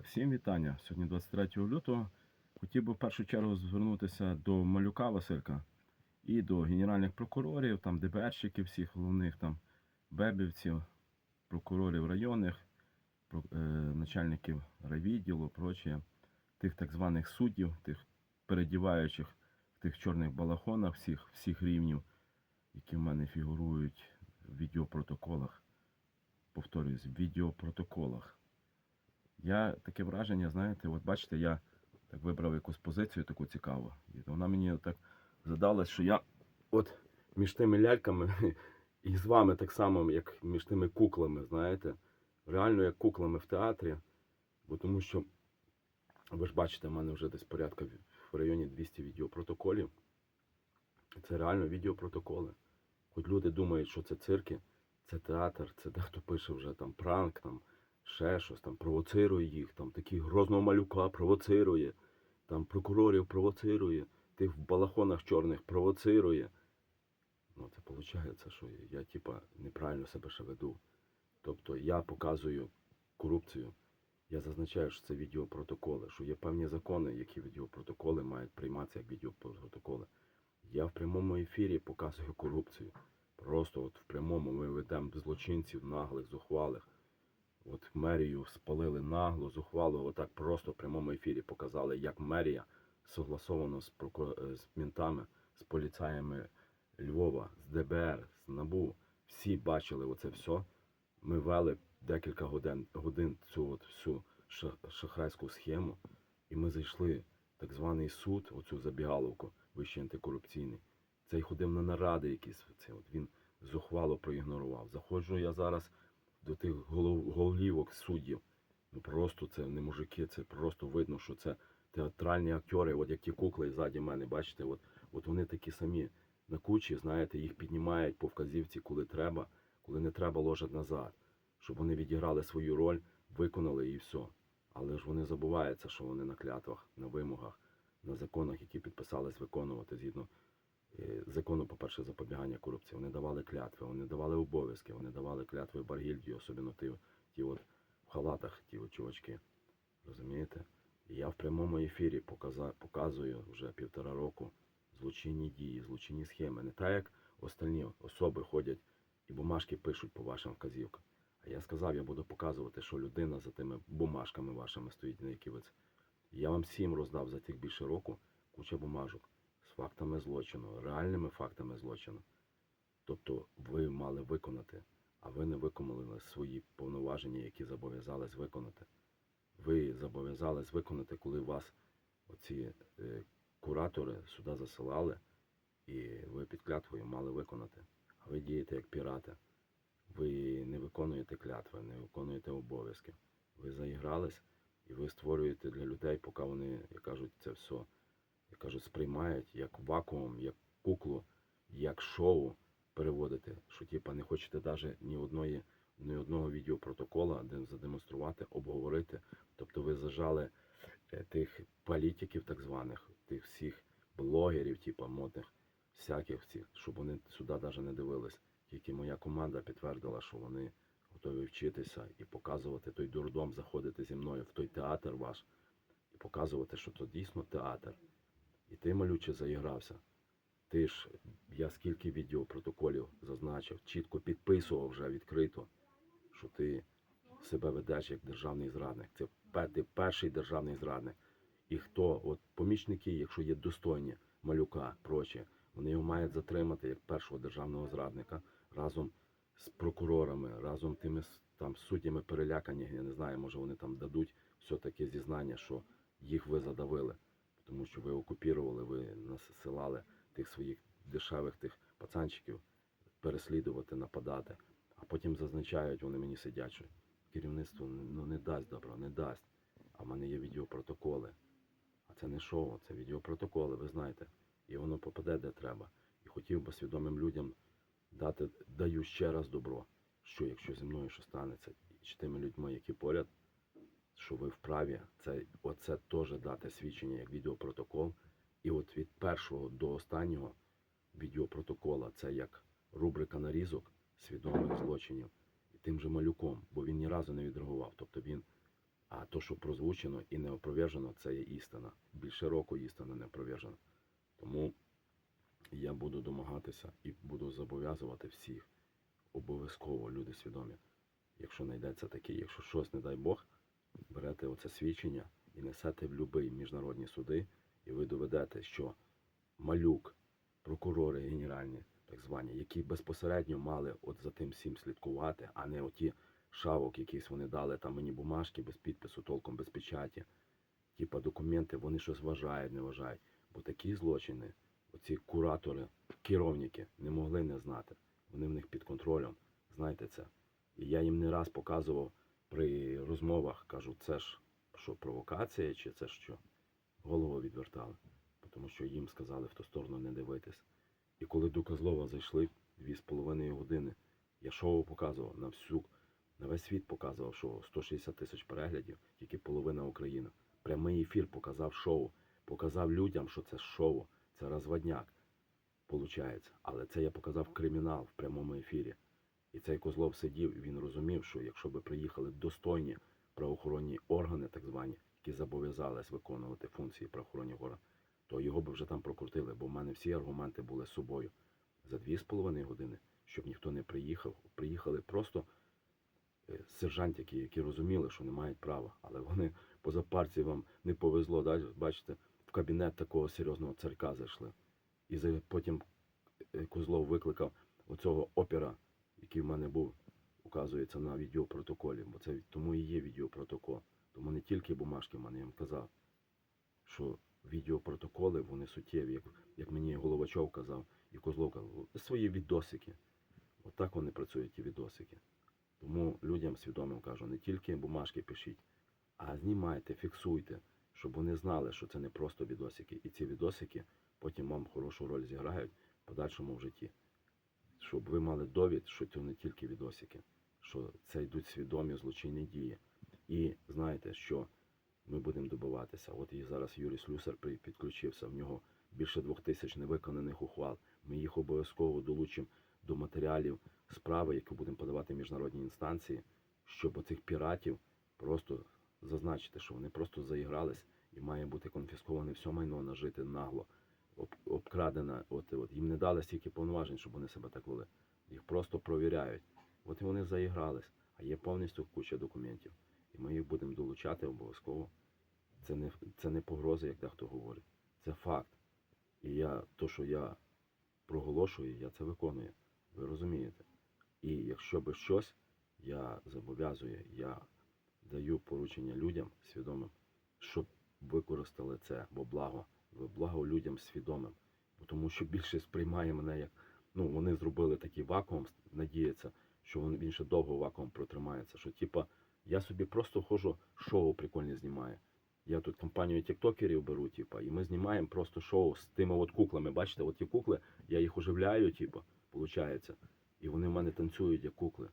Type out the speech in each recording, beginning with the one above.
Так, всім вітання. Сьогодні 23 лютого. Хотів би в першу чергу звернутися до малюка Василька і до генеральних прокурорів, там ДБРщиків, всіх головних там бебівців, прокурорів районних, е, начальників райвідділу, прочее, тих так званих суддів, тих передіваючих в тих чорних балахонах всіх, всіх рівнів, які в мене фігурують в відеопротоколах. Повторюсь, в відеопротоколах. Я таке враження, знаєте, от бачите, я так вибрав якусь позицію таку цікаву. І вона мені так задалась, що я от між тими ляльками і з вами так само, як між тими куклами, знаєте, реально як куклами в театрі. Бо тому що, ви ж бачите, в мене вже десь порядка в районі 200 відеопротоколів. Це реально відеопротоколи. Хоч люди думають, що це цирки, це театр, це дехто пише вже там пранк, там ще щось, там провоцирує їх, там такі грозного малюка провоцирує, там прокурорів провоцирує, тих в балахонах чорних провоцирує. Ну, це виходить, що я типа неправильно себе ще веду. Тобто я показую корупцію, я зазначаю, що це відеопротоколи, що є певні закони, які відеопротоколи мають прийматися як відеопротоколи. Я в прямому ефірі показую корупцію. Просто от в прямому ми ведемо злочинців наглих, зухвалих. От мерію спалили нагло, зухвало, отак просто в прямому ефірі показали, як мерія согласовано з, проку- е, з мінтами, з поліцаями Львова, з ДБР, з НАБУ. Всі бачили оце все. Ми вели декілька годин, годин цю от всю шахрайську схему, і ми зайшли в так званий суд, оцю забігаловку, вищий антикорупційний. Цей ходив на наради якісь. Це от він зухвало проігнорував. Заходжу я зараз до тих голов, голівок суддів. Ну просто це не мужики, це просто видно, що це театральні актори, от як ті кукли ззаді мене, бачите, от, от вони такі самі на кучі, знаєте, їх піднімають по вказівці, коли треба, коли не треба, ложать назад, щоб вони відіграли свою роль, виконали і все. Але ж вони забуваються, що вони на клятвах, на вимогах, на законах, які підписались виконувати згідно закону, по-перше, запобігання корупції. Вони давали клятви, вони давали обов'язки, вони давали клятви Баргільдії, особливо ті, ті от в халатах, ті от чувачки. Розумієте? І я в прямому ефірі показа, показую вже півтора року злочинні дії, злочинні схеми. Не так, як остальні особи ходять і бумажки пишуть по вашим вказівкам. А я сказав, я буду показувати, що людина за тими бумажками вашими стоїть, на які. Я вам всім роздав за тих більше року куча бумажок фактами злочину, реальними фактами злочину. Тобто ви мали виконати, а ви не виконали свої повноваження, які зобов'язались виконати. Ви зобов'язались виконати, коли вас оці е, куратори сюди засилали, і ви під клятвою мали виконати. А ви дієте як пірати. Ви не виконуєте клятви, не виконуєте обов'язки. Ви заігрались і ви створюєте для людей, поки вони, як кажуть, це все, як кажуть, сприймають як вакуум, як куклу, як шоу переводите, що типа не хочете навіть ні одної, ні одного відеопротокола задемонструвати, обговорити. Тобто ви зажали е, тих політиків, так званих, тих всіх блогерів, типа модних, всяких всіх, щоб вони сюди навіть не дивились. Тільки моя команда підтвердила, що вони готові вчитися і показувати той дурдом, заходити зі мною в той театр ваш і показувати, що то дійсно театр. І ти, малюче, заігрався. Ти ж, я скільки відеопротоколів зазначив, чітко підписував вже відкрито, що ти себе ведеш як державний зрадник. Це ти перший державний зрадник. І хто, от помічники, якщо є достойні малюка, прочі, вони його мають затримати як першого державного зрадника разом з прокурорами, разом тими там суддями перелякані. Я не знаю, може вони там дадуть все-таки зізнання, що їх ви задавили, тому що ви окупірували, ви насилали тих своїх дешевих тих пацанчиків переслідувати, нападати. А потім зазначають, вони мені сидять, що керівництво ну, не дасть добро, не дасть. А в мене є відеопротоколи. А це не шоу, це відеопротоколи, ви знаєте. І воно попаде де треба. І хотів би свідомим людям дати, даю ще раз добро, що якщо зі мною що станеться, чи тими людьми, які поряд, що ви вправі, це, оце теж дати свідчення як відеопротокол. І от від першого до останнього відеопротокола це як рубрика нарізок свідомих злочинів і тим же малюком, бо він ні разу не відреагував. Тобто він А то, що прозвучено і не опровержено, це є істина. Більше року істина не опровержена. Тому я буду домагатися і буду зобов'язувати всіх. Обов'язково люди свідомі. Якщо знайдеться такий, якщо щось, не дай Бог, берете оце свідчення і несете в будь-який міжнародні суди, і ви доведете, що малюк, прокурори генеральні, так звані, які безпосередньо мали от за тим всім слідкувати, а не оті шавок, якісь вони дали там мені бумажки без підпису, толком без печаті. Типа документи, вони щось вважають, не вважають. Бо такі злочини, оці куратори, керівники не могли не знати. Вони в них під контролем. Знаєте це. І я їм не раз показував при розмовах, кажу, це ж що, провокація чи це що? Голову відвертали, тому що їм сказали в ту сторону не дивитись. І коли до Козлова зайшли дві з половиною години, я шоу показував на всю, на весь світ показував шоу, 160 тисяч переглядів, тільки половина України. Прямий ефір показав шоу, показав людям, що це шоу, це розводняк, получається. Але це я показав кримінал в прямому ефірі. І цей Козлов сидів, він розумів, що якщо би приїхали достойні правоохоронні органи, так звані, які зобов'язались виконувати функції правоохоронних органів, то його би вже там прокрутили, бо в мене всі аргументи були з собою за дві з половиною години, щоб ніхто не приїхав. Приїхали просто е, сержантики, які розуміли, що не мають права, але вони поза парці вам не повезло. Да? Бачите, в кабінет такого серйозного царка зайшли. І потім е, Козлов викликав оцього опера, який в мене був, указується на відеопротоколі, бо це тому і є відеопротокол. Тому не тільки бумажки в мене, я вам казав, що відеопротоколи вони суттєві, як, як мені Головачов казав, і Козлов казав, свої відосики. Отак вони працюють, ті відосики. Тому людям свідомим кажу, не тільки бумажки пишіть, а знімайте, фіксуйте, щоб вони знали, що це не просто відосики. І ці відосики потім вам хорошу роль зіграють в подальшому в житті. Щоб ви мали довід, що це не тільки відосики, що це йдуть свідомі злочинні дії. І знаєте, що ми будемо добиватися. От і зараз Юрій Слюсар підключився, в нього більше двох тисяч невиконаних ухвал. Ми їх обов'язково долучимо до матеріалів справи, які будемо подавати міжнародні інстанції, щоб оцих піратів просто зазначити, що вони просто заігрались і має бути конфісковане все майно нажити нагло, об, обкрадене. От, от їм не дали стільки повноважень, щоб вони себе так вели. Їх просто провіряють. От і вони заігрались, а є повністю куча документів. І ми їх будемо долучати обов'язково. Це не, це не погроза, як дехто говорить. Це факт. І я, то, що я проголошую, я це виконую. Ви розумієте? І якщо би щось, я зобов'язую, я даю поручення людям свідомим, щоб використали це во благо, благо людям свідомим. Тому що більшість сприймає мене як, ну, вони зробили такий вакуум, надіється, що він, він ще довго вакуум протримається. Що типа я собі просто ходжу, шоу прикольне знімаю. Я тут компанію тіктокерів беру, типа, і ми знімаємо просто шоу з тими от куклами. Бачите, от ті кукли, я їх оживляю, типа, виходить. І вони в мене танцюють як кукли.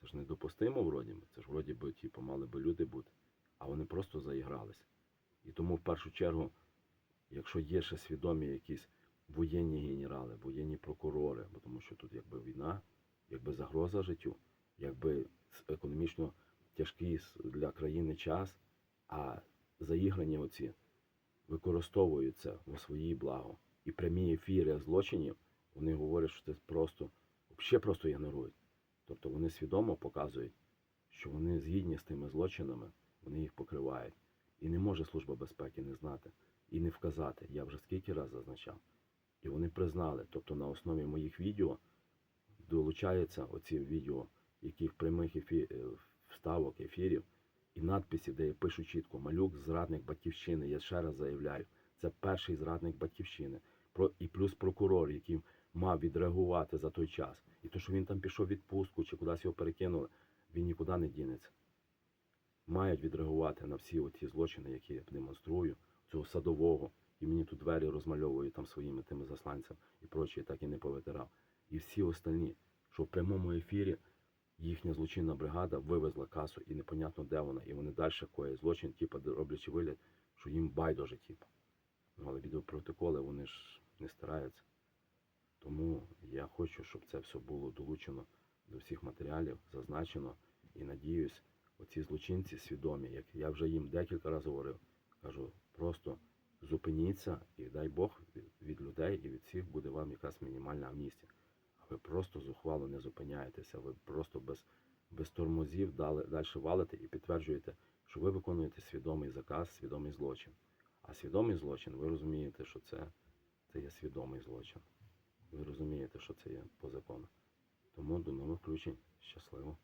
Це ж недопустимо вроді. Це ж вроді би, типу, мали би люди бути. А вони просто заігрались. І тому в першу чергу, якщо є ще свідомі якісь воєнні генерали, воєнні прокурори, бо тому що тут якби війна, якби загроза життю, якби економічно тяжкий для країни час, а заіграні оці використовуються у свої благо. І прямі ефіри злочинів, вони говорять, що це просто, взагалі просто ігнорують. Тобто вони свідомо показують, що вони згідні з тими злочинами, вони їх покривають. І не може Служба безпеки не знати і не вказати. Я вже скільки разів зазначав. І вони признали. Тобто на основі моїх відео долучаються оці відео, яких прямих ефі... е, вставок, ефірів, і надписи, де я пишу чітко малюк, зрадник батьківщини. Я ще раз заявляю, це перший зрадник батьківщини. Про і плюс прокурор, який мав відреагувати за той час. І то, що він там пішов відпустку чи кудись його перекинули, він нікуди не дінеться. Мають відреагувати на всі ті злочини, які я демонструю, цього садового, і мені тут двері розмальовують там своїми тими засланцями і прочі, так і не повитирав. І всі остальні, що в прямому ефірі їхня злочинна бригада вивезла касу і непонятно де вона, і вони далі коять злочин, типу, роблячи вигляд, що їм байдуже, типу. Ну, але відеопротоколи вони ж не стараються. Тому я хочу, щоб це все було долучено до всіх матеріалів, зазначено. І надіюсь, оці злочинці свідомі, як я вже їм декілька разів говорив, кажу, просто зупиніться і дай Бог від- людей і від всіх буде вам якась мінімальна амністія. А ви просто зухвало не зупиняєтеся, ви просто без, без тормозів далі, далі валите і підтверджуєте, що ви виконуєте свідомий заказ, свідомий злочин. А свідомий злочин, ви розумієте, що це, це є свідомий злочин. Ви розумієте, що це є по закону. Тому до нових включень. Щасливо.